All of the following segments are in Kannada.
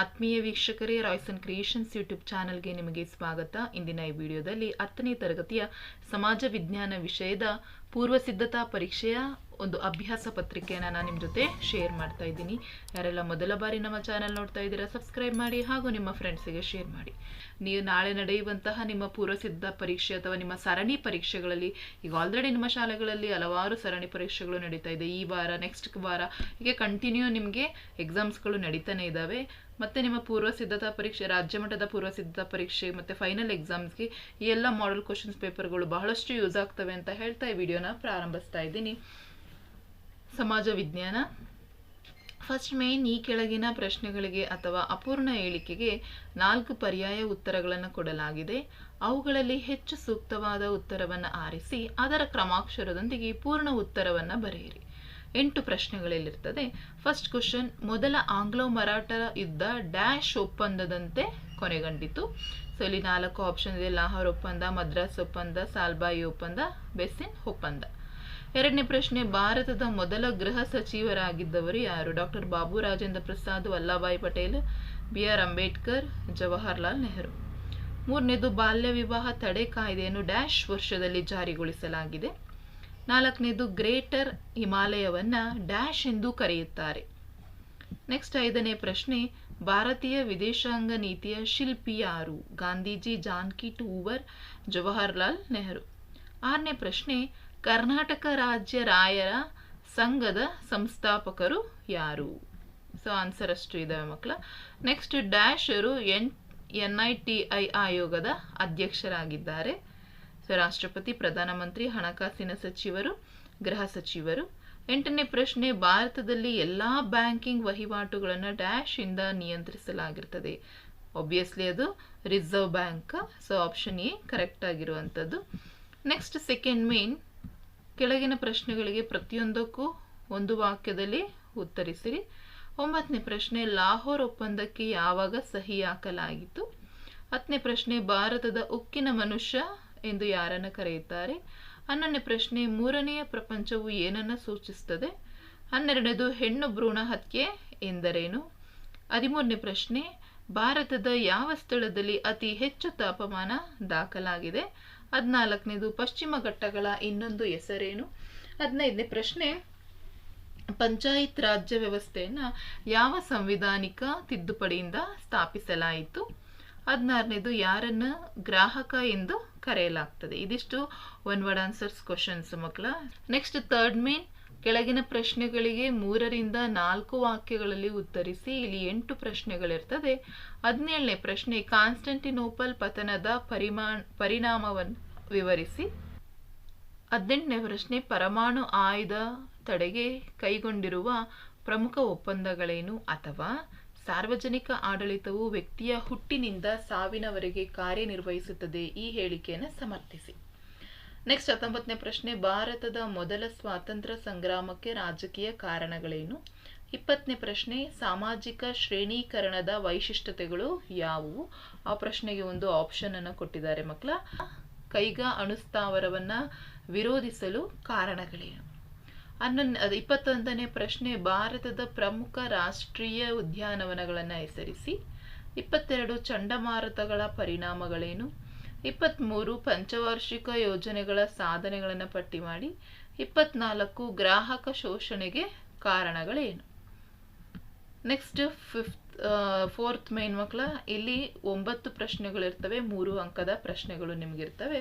ಆತ್ಮೀಯ ವೀಕ್ಷಕರೇ ರಾಯ್ಸನ್ ಕ್ರಿಯೇಷನ್ಸ್ ಯೂಟ್ಯೂಬ್ ಚಾನೆಲ್ಗೆ ನಿಮಗೆ ಸ್ವಾಗತ. ಇಂದಿನ ಈ ವಿಡಿಯೋದಲ್ಲಿ ಹತ್ತನೇ ತರಗತಿಯ ಸಮಾಜ ವಿಜ್ಞಾನ ವಿಷಯದ ಪೂರ್ವ ಸಿದ್ಧತಾ ಪರೀಕ್ಷೆಯ ಒಂದು ಅಭ್ಯಾಸ ಪತ್ರಿಕೆಯನ್ನು ನಾನು ನಿಮ್ಮ ಜೊತೆ ಶೇರ್ ಮಾಡ್ತಾ ಇದ್ದೀನಿ. ಯಾರೆಲ್ಲ ಮೊದಲ ಬಾರಿ ನಮ್ಮ ಚಾನಲ್ ನೋಡ್ತಾ ಇದ್ದೀರಾ ಸಬ್ಸ್ಕ್ರೈಬ್ ಮಾಡಿ ಹಾಗೂ ನಿಮ್ಮ ಫ್ರೆಂಡ್ಸಿಗೆ ಶೇರ್ ಮಾಡಿ. ನೀವು ನಾಳೆ ನಡೆಯುವಂತಹ ನಿಮ್ಮ ಪೂರ್ವಸಿದ್ಧ ಪರೀಕ್ಷೆ ಅಥವಾ ನಿಮ್ಮ ಸರಣಿ ಪರೀಕ್ಷೆಗಳಲ್ಲಿ, ಈಗ ಆಲ್ರೆಡಿ ನಿಮ್ಮ ಶಾಲೆಗಳಲ್ಲಿ ಹಲವಾರು ಸರಣಿ ಪರೀಕ್ಷೆಗಳು ನಡೀತಾ ಇದೆ. ಈ ವಾರ ನೆಕ್ಸ್ಟ್ ವಾರ ಹೀಗೆ ಕಂಟಿನ್ಯೂ ನಿಮಗೆ ಎಕ್ಸಾಮ್ಸ್ಗಳು ನಡೀತಾನೆ ಇದ್ದಾವೆ. ಮತ್ತು ನಿಮ್ಮ ಪೂರ್ವ ಸಿದ್ಧತಾ ಪರೀಕ್ಷೆ, ರಾಜ್ಯ ಮಟ್ಟದ ಪರೀಕ್ಷೆ, ಮತ್ತು ಫೈನಲ್ ಎಕ್ಸಾಮ್ಸ್ಗೆ ಈ ಎಲ್ಲ ಮಾಡೆಲ್ ಕ್ವಶನ್ಸ್ ಪೇಪರ್ಗಳು ಬಹಳಷ್ಟು ಯೂಸ್ ಆಗ್ತವೆ ಅಂತ ಹೇಳ್ತಾ ಈ ವಿಡಿಯೋನ ಪ್ರಾರಂಭಿಸ್ತಾ ಇದ್ದೀನಿ. ಸಮಾಜ ವಿಜ್ಞಾನ. ಫಸ್ಟ್ ಮೇನ್ ಈ ಕೆಳಗಿನ ಪ್ರಶ್ನೆಗಳಿಗೆ ಅಥವಾ ಅಪೂರ್ಣ ಹೇಳಿಕೆಗೆ ನಾಲ್ಕು ಪರ್ಯಾಯ ಉತ್ತರಗಳನ್ನು ಕೊಡಲಾಗಿದೆ. ಅವುಗಳಲ್ಲಿ ಹೆಚ್ಚು ಸೂಕ್ತವಾದ ಉತ್ತರವನ್ನು ಆರಿಸಿ, ಅದರ ಕ್ರಮಾಕ್ಷರದೊಂದಿಗೆ ಪೂರ್ಣ ಉತ್ತರವನ್ನು ಬರೆಯಿರಿ. ಎಂಟು ಪ್ರಶ್ನೆಗಳಲ್ಲಿರ್ತದೆ. ಫಸ್ಟ್ ಕ್ವಶನ್ ಮೊದಲ ಆಂಗ್ಲೋ ಮರಾಠ ಯುದ್ಧ ಡ್ಯಾಶ್ ಒಪ್ಪಂದದಂತೆ ಕೊನೆಗಂಡಿತು. ಸೊ ಇಲ್ಲಿ ನಾಲ್ಕು ಆಪ್ಷನ್ ಇದೆ. ಲಾಹೋರ್ ಒಪ್ಪಂದ, ಮದ್ರಾಸ್ ಒಪ್ಪಂದ, ಸಾಲ್ಬಾಯಿ ಒಪ್ಪಂದ ಬೆಸಿನ್ ಒಪ್ಪಂದ. ಎರಡನೇ ಪ್ರಶ್ನೆ, ಭಾರತದ ಮೊದಲ ಗೃಹ ಸಚಿವರಾಗಿದ್ದವರು ಯಾರು? Doctor Babu Rajendra Prasad, Vallabhbhai Patel, B. R. Ambedkar, Jawaharlal Nehru. ಮೂರನೇದು, ಬಾಲ್ಯ ವಿವಾಹ ತಡೆ ಕಾಯ್ದೆಯನ್ನು ಡ್ಯಾಶ್ ವರ್ಷದಲ್ಲಿ ಜಾರಿಗೊಳಿಸಲಾಗಿದೆ. ನಾಲ್ಕನೇದು, ಗ್ರೇಟರ್ ಹಿಮಾಲಯವನ್ನ ಡ್ಯಾಶ್ ಎಂದು ಕರೆಯುತ್ತಾರೆ. ನೆಕ್ಸ್ಟ್ ಐದನೇ ಪ್ರಶ್ನೆ, ಭಾರತೀಯ ವಿದೇಶಾಂಗ ನೀತಿಯ ಶಿಲ್ಪಿ ಯಾರು? ಗಾಂಧೀಜಿ, ಜಾನ್ಕಿ, ಟೂವರ್, ಜವಾಹರ್ಲಾಲ್ ನೆಹರು. ಆರನೇ ಪ್ರಶ್ನೆ ಕರ್ನಾಟಕ ರಾಜ್ಯ ರಾಯರ ಸಂಘದ ಸಂಸ್ಥಾಪಕರು ಯಾರು? ಸೊ ಆನ್ಸರ್ ಅಷ್ಟು ಇದಾವೆ ಮಕ್ಕಳ next ಡ್ಯಾಶರು N N I T I ಆಯೋಗದ ಅಧ್ಯಕ್ಷರಾಗಿದ್ದಾರೆ. ಸೊ ರಾಷ್ಟ್ರಪತಿ, ಪ್ರಧಾನಮಂತ್ರಿ, ಹಣಕಾಸಿನ ಸಚಿವರು, ಗೃಹ ಸಚಿವರು. ಎಂಟನೇ ಪ್ರಶ್ನೆ, ಭಾರತದಲ್ಲಿ ಎಲ್ಲ ಬ್ಯಾಂಕಿಂಗ್ ವಹಿವಾಟುಗಳನ್ನು ಡ್ಯಾಶ್ ಇಂದ ನಿಯಂತ್ರಿಸಲಾಗಿರ್ತದೆ. ಒಬ್ವಿಯಸ್ಲಿ ಅದು reserve bank so option A correct ಆಗಿರುವಂಥದ್ದು. ನೆಕ್ಸ್ಟ್ ಸೆಕೆಂಡ್ ಮೇನ್ ಕೆಳಗಿನ ಪ್ರಶ್ನೆಗಳಿಗೆ ಪ್ರತಿಯೊಂದಕ್ಕೂ ಒಂದು ವಾಕ್ಯದಲ್ಲಿ ಉತ್ತರಿಸಿರಿ. ಒಂಬತ್ತನೇ ಪ್ರಶ್ನೆ, ಲಾಹೋರ್ ಒಪ್ಪಂದಕ್ಕೆ ಯಾವಾಗ ಸಹಿ ಹಾಕಲಾಗಿತ್ತು? ಹತ್ತನೇ ಪ್ರಶ್ನೆ, ಭಾರತದ ಉಕ್ಕಿನ ಮನುಷ್ಯ ಎಂದು ಯಾರನ್ನು ಕರೆಯುತ್ತಾರೆ? ಹನ್ನೊಂದನೇ ಪ್ರಶ್ನೆ, ಮೂರನೆಯ ಪ್ರಪಂಚವು ಏನನ್ನು ಸೂಚಿಸುತ್ತದೆ ಹನ್ನೆರಡನೇದು, ಹೆಣ್ಣು ಭ್ರೂಣ ಹತ್ಯೆ ಎಂದರೇನು? ಹದಿಮೂರನೇ ಪ್ರಶ್ನೆ ಭಾರತದ ಯಾವ ಸ್ಥಳದಲ್ಲಿ ಅತಿ ಹೆಚ್ಚು ತಾಪಮಾನ ದಾಖಲಾಗಿದೆ? ಹದಿನಾಲ್ಕನೇದು ಪಶ್ಚಿಮ ಘಟ್ಟಗಳ ಇನ್ನೊಂದು ಹೆಸರೇನು? ಹದಿನೈದನೇ ಪ್ರಶ್ನೆ, ಪಂಚಾಯತ್ ರಾಜ್ಯ ವ್ಯವಸ್ಥೆಯನ್ನು ಯಾವ ಸಂವಿಧಾನಿಕ ತಿದ್ದುಪಡಿಯಿಂದ ಸ್ಥಾಪಿಸಲಾಯಿತು? ಹದಿನಾರನೇದು, ಯಾರನ್ನು ಗ್ರಾಹಕ ಎಂದು ಕರೆಯಲಾಗ್ತದೆ? ಇದಿಷ್ಟು ಒನ್ ವರ್ಡ್ ಆನ್ಸರ್ಸ್ ಕ್ವಶನ್ಸ್ ಮಕ್ಕಳ. ನೆಕ್ಸ್ಟ್ ಥರ್ಡ್ ಮೇನ್ ಕೆಳಗಿನ ಪ್ರಶ್ನೆಗಳಿಗೆ ಮೂರರಿಂದ ನಾಲ್ಕು ವಾಕ್ಯಗಳಲ್ಲಿ ಉತ್ತರಿಸಿ, ಇಲ್ಲಿ ಎಂಟು ಪ್ರಶ್ನೆಗಳಿರ್ತದೆ. ಹದಿನೇಳನೇ ಪ್ರಶ್ನೆ, ಕಾನ್ಸ್ಟಂಟಿನೋಪಲ್ ಪತನದ ಪರಿಮಾ ಪರಿಣಾಮವನ್ನು ವಿವರಿಸಿ. ಹದಿನೆಂಟನೇ ಪ್ರಶ್ನೆ, ಪರಮಾಣು ಆಯುಧ ತಡೆಗೆ ಕೈಗೊಂಡಿರುವ ಪ್ರಮುಖ ಒಪ್ಪಂದಗಳೇನು ಅಥವಾ ಸಾರ್ವಜನಿಕ ಆಡಳಿತವು ವ್ಯಕ್ತಿಯ ಹುಟ್ಟಿನಿಂದ ಸಾವಿನವರೆಗೆ ಕಾರ್ಯನಿರ್ವಹಿಸುತ್ತದೆ ಈ ಹೇಳಿಕೆಯನ್ನು ಸಮರ್ಥಿಸಿ. ನೆಕ್ಸ್ಟ್ ಹತ್ತೊಂಬತ್ತನೇ ಪ್ರಶ್ನೆ, ಭಾರತದ ಮೊದಲ ಸ್ವಾತಂತ್ರ್ಯ ಸಂಗ್ರಾಮಕ್ಕೆ ರಾಜಕೀಯ ಕಾರಣಗಳೇನು? ಇಪ್ಪತ್ತನೇ ಪ್ರಶ್ನೆ, ಸಾಮಾಜಿಕ ಶ್ರೇಣೀಕರಣದ ವೈಶಿಷ್ಟ್ಯತೆಗಳು ಯಾವುವು? ಆ ಪ್ರಶ್ನೆಗೆ ಒಂದು ಆಪ್ಷನ್ ಅನ್ನು ಕೊಟ್ಟಿದ್ದಾರೆ ಮಕ್ಕಳ. ಕೈಗಾ ಅಣುಸ್ಥಾವರವನ್ನ ವಿರೋಧಿಸಲು ಕಾರಣಗಳೇನು? ಹನ್ನೊಂದು ಇಪ್ಪತ್ತೊಂದನೇ ಪ್ರಶ್ನೆ, ಭಾರತದ ಪ್ರಮುಖ ರಾಷ್ಟ್ರೀಯ ಉದ್ಯಾನವನಗಳನ್ನು ಹೆಸರಿಸಿ. ಇಪ್ಪತ್ತೆರಡು ಚಂಡಮಾರುತಗಳ ಪರಿಣಾಮಗಳೇನು? ಇಪ್ಪತ್ತ್ಮೂರು ಪಂಚವಾರ್ಷಿಕ ಯೋಜನೆಗಳ ಸಾಧನೆಗಳನ್ನು ಪಟ್ಟಿ ಮಾಡಿ ಇಪ್ಪತ್ನಾಲ್ಕು ಗ್ರಾಹಕ ಶೋಷಣೆಗೆ ಕಾರಣಗಳೇನು? ನೆಕ್ಸ್ಟ್ ಫಿಫ್ತ್ ಫೋರ್ತ್ ಮೇನ್ ಮಕ್ಕಳ ಇಲ್ಲಿ ಒಂಬತ್ತು ಪ್ರಶ್ನೆಗಳಿರ್ತವೆ, ಮೂರು ಅಂಕದ ಪ್ರಶ್ನೆಗಳು ನಿಮಗಿರ್ತವೆ.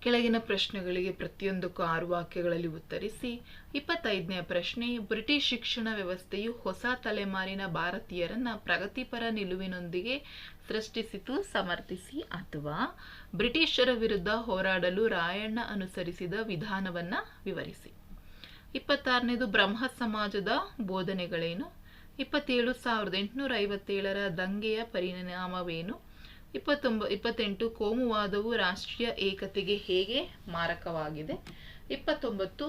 ಕೆಳಗಿನ ಪ್ರಶ್ನೆಗಳಿಗೆ ಪ್ರತಿಯೊಂದಕ್ಕೂ ಆರು ವಾಕ್ಯಗಳಲ್ಲಿ ಉತ್ತರಿಸಿ, ಇಪ್ಪತ್ತೈದನೇ ಪ್ರಶ್ನೆ, ಬ್ರಿಟಿಷ್ ಶಿಕ್ಷಣ ವ್ಯವಸ್ಥೆಯು ಹೊಸ ತಲೆಮಾರಿನ ಭಾರತೀಯರನ್ನ ಪ್ರಗತಿಪರ ನಿಲುವಿನೊಂದಿಗೆ ಸೃಷ್ಟಿಸಿತು, ಸಮರ್ಥಿಸಿ ಅಥವಾ ಬ್ರಿಟಿಷರ ವಿರುದ್ಧ ಹೋರಾಡಲು ರಾಯಣ್ಣ ಅನುಸರಿಸಿದ ವಿಧಾನವನ್ನ ವಿವರಿಸಿ. ಇಪ್ಪತ್ತಾರನೇದು, ಬ್ರಹ್ಮ ಸಮಾಜದ ಬೋಧನೆಗಳೇನು? ಇಪ್ಪತ್ತೇಳು, ಸಾವಿರದ ಎಂಟುನೂರ ಐವತ್ತೇಳರ ದಂಗೆಯ ಪರಿಣಾಮವೇನು? ಇಪ್ಪತ್ತೊಂಬ, ಇಪ್ಪತ್ತೆಂಟು ಕೋಮುವಾದವು ರಾಷ್ಟ್ರೀಯ ಏಕತೆಗೆ ಹೇಗೆ ಮಾರಕವಾಗಿದೆ? ಇಪ್ಪತ್ತೊಂಬತ್ತು,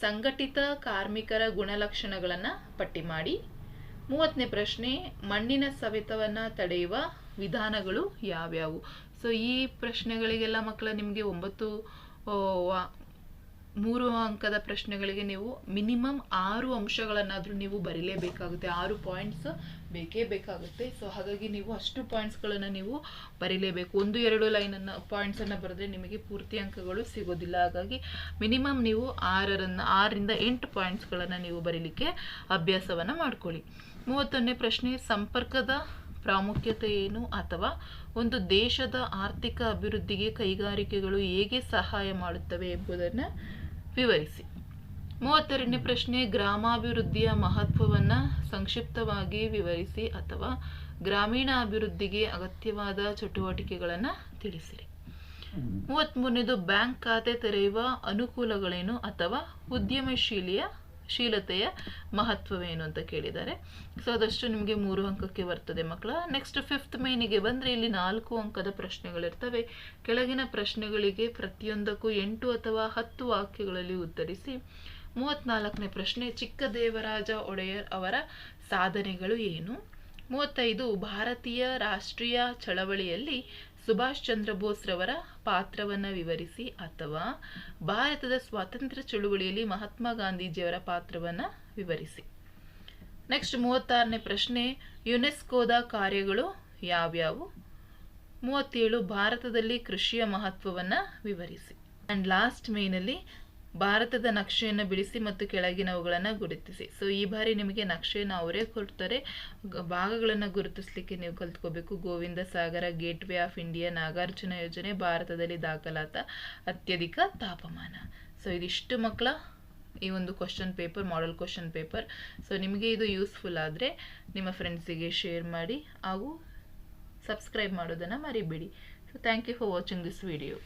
ಸಂಘಟಿತ ಕಾರ್ಮಿಕರ ಗುಣಲಕ್ಷಣಗಳನ್ನು ಪಟ್ಟಿ ಮಾಡಿ. ಮೂವತ್ತನೇ ಪ್ರಶ್ನೆ, ಮಣ್ಣಿನ ಸವೆತವನ್ನು ತಡೆಯುವ ವಿಧಾನಗಳು ಯಾವ್ಯಾವು? ಸೊ ಈ ಪ್ರಶ್ನೆಗಳಿಗೆಲ್ಲ ಮಕ್ಕಳ, ನಿಮಗೆ ಒಂಬತ್ತು ಮೂರು ಅಂಕದ ಪ್ರಶ್ನೆಗಳಿಗೆ ನೀವು ಮಿನಿಮಮ್ ಆರು ಅಂಶಗಳನ್ನಾದರೂ ನೀವು ಬರೀಲೇಬೇಕಾಗುತ್ತೆ. ಆರು ಪಾಯಿಂಟ್ಸ್ ಬೇಕೇ ಬೇಕಾಗುತ್ತೆ. ಸೊ ಹಾಗಾಗಿ ನೀವು ಅಷ್ಟು ಪಾಯಿಂಟ್ಸ್ಗಳನ್ನು ನೀವು ಬರೀಲೇಬೇಕು. ಒಂದು, ಎರಡು ಲೈನನ್ನು ಪಾಯಿಂಟ್ಸನ್ನು ಬರೆದ್ರೆ ನಿಮಗೆ ಪೂರ್ತಿ ಅಂಕಗಳು ಸಿಗೋದಿಲ್ಲ. ಹಾಗಾಗಿ ಮಿನಿಮಮ್ ನೀವು ಆರರನ್ನು, ಆರರಿಂದ ಎಂಟು ಪಾಯಿಂಟ್ಸ್ಗಳನ್ನು ನೀವು ಬರೀಲಿಕ್ಕೆ ಅಭ್ಯಾಸವನ್ನು ಮಾಡ್ಕೊಳ್ಳಿ. ಮೂವತ್ತೊಂದನೇ ಪ್ರಶ್ನೆ, ಸಂಪರ್ಕದ ಪ್ರಾಮುಖ್ಯತೆ ಏನು ಅಥವಾ ಒಂದು ದೇಶದ ಆರ್ಥಿಕ ಅಭಿವೃದ್ಧಿಗೆ ಕೈಗಾರಿಕೆಗಳು ಹೇಗೆ ಸಹಾಯ ಮಾಡುತ್ತವೆ ಎಂಬುದನ್ನು ವಿವರಿಸಿ. ಮೂವತ್ತೆರಡನೇ ಪ್ರಶ್ನೆ ಗ್ರಾಮಾಭಿವೃದ್ಧಿಯ ಮಹತ್ವವನ್ನು ಸಂಕ್ಷಿಪ್ತವಾಗಿ ವಿವರಿಸಿ ಅಥವಾ ಗ್ರಾಮೀಣ ಅಭಿವೃದ್ಧಿಗೆ ಅಗತ್ಯವಾದ ಚಟುವಟಿಕೆಗಳನ್ನು ತಿಳಿಸಿರಿ. ಮೂವತ್ತ್ಮೂರನೇದು ಬ್ಯಾಂಕ್ ಖಾತೆ ತೆರೆಯುವ ಅನುಕೂಲಗಳೇನು ಅಥವಾ ಉದ್ಯಮಶೀಲಿಯ ಶೀಲತೆಯ ಮಹತ್ವವೇನು ಅಂತ ಕೇಳಿದ್ದಾರೆ. ಸೊ ಅದಷ್ಟು ನಿಮಗೆ ಮೂರು ಅಂಕಕ್ಕೆ ಬರ್ತದೆ ಮಕ್ಕಳ. ನೆಕ್ಸ್ಟ್ ಫಿಫ್ತ್ ಮೈನಿಗೆ ಬಂದರೆ ಇಲ್ಲಿ ನಾಲ್ಕು ಅಂಕದ ಪ್ರಶ್ನೆಗಳಿರ್ತವೆ. ಕೆಳಗಿನ ಪ್ರಶ್ನೆಗಳಿಗೆ ಪ್ರತಿಯೊಂದಕ್ಕೂ ಎಂಟು ಅಥವಾ ಹತ್ತು ವಾಕ್ಯಗಳಲ್ಲಿ ಉತ್ತರಿಸಿ. ಮೂವತ್ತ್ನಾಲ್ಕನೇ ಪ್ರಶ್ನೆ ಚಿಕ್ಕದೇವರಾಜ ಒಡೆಯರ್ ಅವರ ಸಾಧನೆಗಳು ಏನು? ಮೂವತ್ತೈದು, ಭಾರತೀಯ ರಾಷ್ಟ್ರೀಯ ಚಳವಳಿಯಲ್ಲಿ ಸುಭಾಷ್ ಚಂದ್ರ ಬೋಸ್ರವರ ಪಾತ್ರವನ್ನು ವಿವರಿಸಿ ಅಥವಾ ಭಾರತದ ಸ್ವಾತಂತ್ರ್ಯ ಚಳುವಳಿಯಲ್ಲಿ ಮಹಾತ್ಮ ಗಾಂಧೀಜಿಯವರ ಪಾತ್ರವನ್ನು ವಿವರಿಸಿ. ನೆಕ್ಸ್ಟ್ ಮೂವತ್ತಾರನೇ ಪ್ರಶ್ನೆ, ಯುನೆಸ್ಕೋದ ಕಾರ್ಯಗಳು ಯಾವ್ಯಾವು? ಮೂವತ್ತೇಳು, ಭಾರತದಲ್ಲಿ ಕೃಷಿಯ ಮಹತ್ವವನ್ನು ವಿವರಿಸಿ. ಆ್ಯಂಡ್ ಲಾಸ್ಟ್ ಮೇನಲ್ಲಿ ಭಾರತದ ನಕ್ಷೆಯನ್ನು ಬಿಡಿಸಿ ಮತ್ತು ಕೆಳಗಿನವುಗಳನ್ನು ಗುರುತಿಸಿ. ಸೊ ಈ ಬಾರಿ ನಿಮಗೆ ನಕ್ಷೆಯನ್ನು ಅವರೇ ಕೊಡ್ತಾರೆ. ಭಾಗಗಳನ್ನು ಗುರುತಿಸಲಿಕ್ಕೆ ನೀವು ಕಲ್ತ್ಕೋಬೇಕು. Govind Sagar gateway of India, Nagarjuna ಯೋಜನೆ, ಭಾರತದಲ್ಲಿ ದಾಖಲಾದ ಅತ್ಯಧಿಕ ತಾಪಮಾನ. ಸೊ ಇದಿಷ್ಟು ಮಕ್ಕಳ ಈ ಒಂದು question paper model question paper so ನಿಮಗೆ ಇದು ಯೂಸ್ಫುಲ್ ಆದರೆ ನಿಮ್ಮ ಫ್ರೆಂಡ್ಸಿಗೆ ಶೇರ್ ಮಾಡಿ ಹಾಗೂ ಸಬ್ಸ್ಕ್ರೈಬ್ ಮಾಡೋದನ್ನು ಮರಿಬೇಡಿ. So thank you for watching this video